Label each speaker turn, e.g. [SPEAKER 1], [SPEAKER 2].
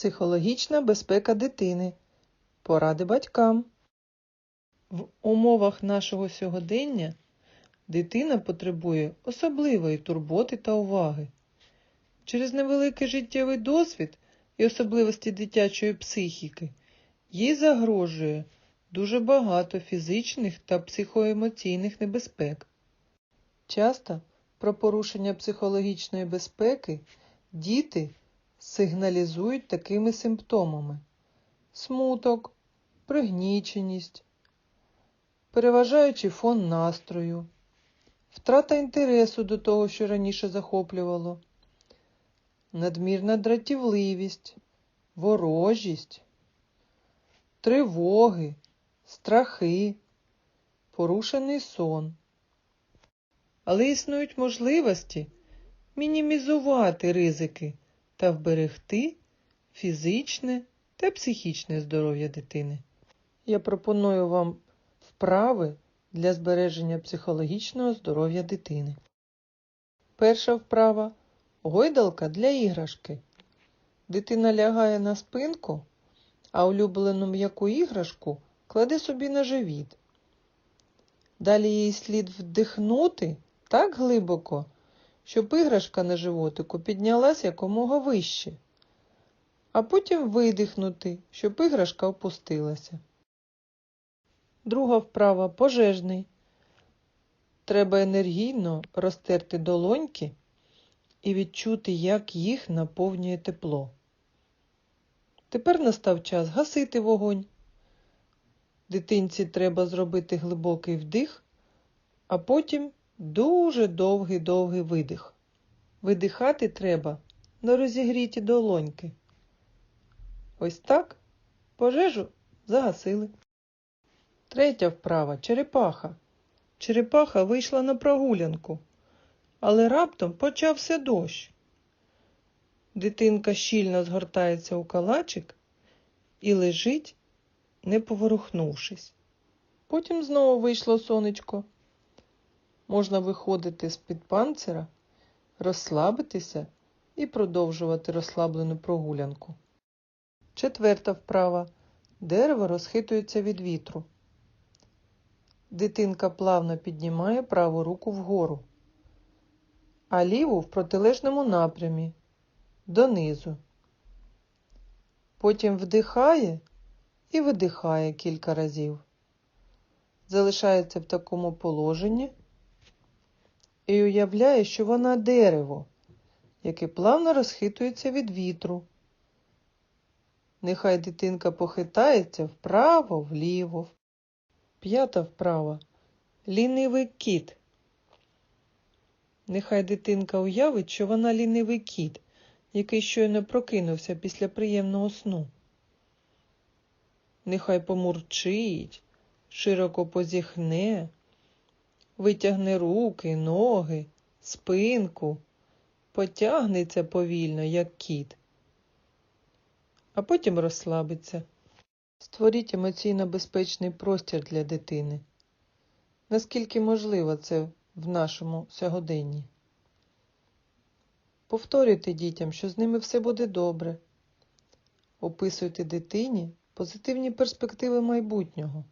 [SPEAKER 1] Психологічна безпека дитини. Поради батькам. В умовах нашого сьогодення дитина потребує особливої турботи та уваги. Через невеликий життєвий досвід і особливості дитячої психіки їй загрожує дуже багато фізичних та психоемоційних небезпек. Часто про порушення психологічної безпеки діти сигналізують такими симптомами: смуток, пригніченість, переважаючий фон настрою, втрата інтересу до того, що раніше захоплювало, надмірна дратівливість, ворожість, тривоги, страхи, порушений сон. Але існують можливості мінімізувати ризики та вберегти фізичне та психічне здоров'я дитини. Я пропоную вам вправи для збереження психологічного здоров'я дитини. Перша вправа гойдалка для іграшки. Дитина лягає на спинку, а улюблену м'яку іграшку кладе собі на живіт. Далі їй слід вдихнути так глибоко, щоб іграшка на животику піднялась якомога вище, а потім видихнути, щоб іграшка опустилася. Друга вправа пожежний. Треба енергійно розтерти долоньки і відчути, як їх наповнює тепло. Тепер настав час гасити вогонь. Дитинці треба зробити глибокий вдих, а потім дуже довгий-довгий видих. Видихати треба на розігріті долоньки. Ось так пожежу загасили. Третя вправа черепаха. Черепаха вийшла на прогулянку, але раптом почався дощ. Дитинка щільно згортається у калачик і лежить, не поворухнувшись. Потім знову вийшло сонечко. Можна виходити з-під панцира, розслабитися і продовжувати розслаблену прогулянку. Четверта вправа. Дерево розхитується від вітру. Дитинка плавно піднімає праву руку вгору, а ліву в протилежному напрямі донизу. Потім вдихає і видихає кілька разів. Залишається в такому положенні і уявляє, що вона дерево, яке плавно розхитується від вітру. Нехай дитинка похитається вправо, вліво. П'ята вправа. Лінивий кіт. Нехай дитинка уявить, що вона лінивий кіт, який щойно прокинувся після приємного сну. Нехай помурчить, широко позіхне, витягне руки, ноги, спинку, потягнеться повільно, як кіт, а потім розслабиться. Створіть емоційно безпечний простір для дитини. Наскільки можливо це в нашому сьогоденні? Повторюйте дітям, що з ними все буде добре. Описуйте дитині позитивні перспективи майбутнього.